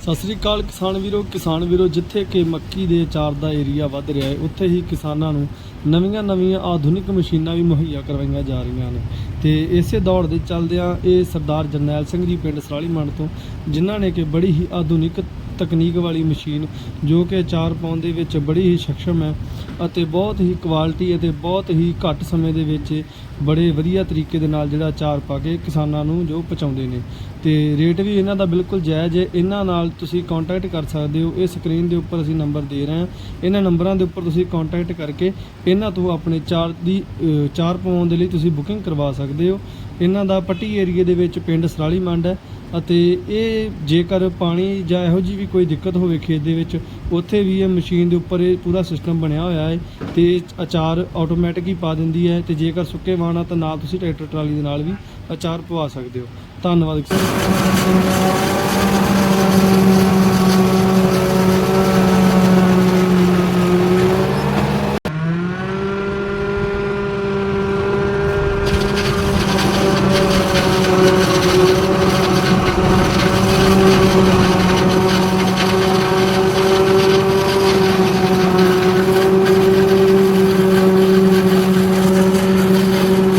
ਸਤਿ ਸ੍ਰੀ ਅਕਾਲ ਕਿਸਾਨ ਵੀਰੋ ਕਿਸਾਨ ਵੀਰੋ, ਜਿੱਥੇ ਕਿ ਮੱਕੀ ਦੇ ਅਚਾਰ ਦਾ ਏਰੀਆ ਵੱਧ ਰਿਹਾ ਹੈ, ਉੱਥੇ ਹੀ ਕਿਸਾਨਾਂ ਨੂੰ ਨਵੀਆਂ ਨਵੀਆਂ ਆਧੁਨਿਕ ਮਸ਼ੀਨਾਂ ਵੀ ਮੁਹੱਈਆ ਕਰਵਾਈਆਂ ਜਾ ਰਹੀਆਂ ਨੇ। ਤੇ ਇਸੇ ਦੌੜ ਦੇ ਚੱਲਦਿਆਂ ਇਹ ਸਰਦਾਰ ਜਰਨੈਲ ਸਿੰਘ ਜੀ ਪਿੰਡ ਸਰਾਲੀ ਮੰਡ ਤੋਂ, ਜਿਨ੍ਹਾਂ ਨੇ ਕਿ ਬੜੀ ਹੀ ਆਧੁਨਿਕ ਤਕਨੀਕ ਵਾਲੀ ਮਸ਼ੀਨ, ਜੋ ਕਿ ਅਚਾਰ ਪਾਉਣ ਦੇ ਵਿੱਚ ਬੜੀ ਹੀ ਸક્ષਮ ਹੈ ਅਤੇ ਬਹੁਤ ਹੀ ਕੁਆਲਿਟੀ ਅਤੇ ਬਹੁਤ ਹੀ ਘੱਟ ਸਮੇਂ ਦੇ ਵਿੱਚ ਬੜੇ ਵਧੀਆ ਤਰੀਕੇ ਦੇ ਨਾਲ ਜਿਹੜਾ ਅਚਾਰ ਪਾ ਕੇ ਕਿਸਾਨਾਂ ਨੂੰ ਜੋ ਪਹੁੰਚਾਉਂਦੇ ਨੇ। ਤੇ ਰੇਟ ਵੀ ਇਹਨਾਂ ਦਾ ਬਿਲਕੁਲ ਜਾਇਜ਼ ਹੈ। ਇਹਨਾਂ ਨਾਲ ਤੁਸੀਂ ਕੰਟੈਕਟ ਕਰ ਸਕਦੇ ਹੋ। ਇਹ ਸਕਰੀਨ ਦੇ ਉੱਪਰ ਅਸੀਂ ਨੰਬਰ ਦੇ ਰਹੇ ਹਾਂ। ਇਹਨਾਂ ਨੰਬਰਾਂ ਦੇ ਉੱਪਰ ਤੁਸੀਂ ਕੰਟੈਕਟ ਕਰਕੇ ਇਹਨਾਂ ਤੋਂ ਆਪਣੇ ਚਾਰ ਦੀ ਅ, ਚਾਰ ਪਾਉਣ ਦੇ ਲਈ ਤੁਸੀਂ ਬੁਕਿੰਗ ਕਰਵਾ ਸਕਦੇ ਹੋ। ਇਹਨਾਂ ਦਾ ਪੱਟੀ ਏਰੀਏ ਦੇ ਵਿੱਚ ਪਿੰਡ ਸਰਾਲੀ ਮੰਡ ਹੈ ਅਤੇ ਇਹ ਜੇਕਰ ਪਾਣੀ ਜਾਂ ਇਹੋ ਜਿਹੀ ਵੀ ਕੋਈ ਦਿੱਕਤ ਹੋਵੇ ਖੇਤ ਦੇ ਵਿੱਚ ਉੱਥੇ ਵੀ ਇਹ ਮਸ਼ੀਨ ਦੇ ਉੱਪਰ ਇਹ ਪੂਰਾ ਸਿਸਟਮ ਬਣਿਆ ਹੋਇਆ ਹੈ ਤੇ ਅਚਾਰ ਆਟੋਮੈਟਿਕ ਹੀ ਪਾ ਦਿੰਦੀ ਹੈ ਤੇ ਜੇਕਰ ਸੁੱਕੇ ਵਾਣਾ ਤਾਂ ਨਾਲ ਤੁਸੀਂ ਟਰੈਕਟਰ ਟਰਾਲੀ ਦੇ ਨਾਲ ਵੀ ਅਚਾਰ ਪਵਾ ਸਕਦੇ ਹੋ। ਧੰਨਵਾਦ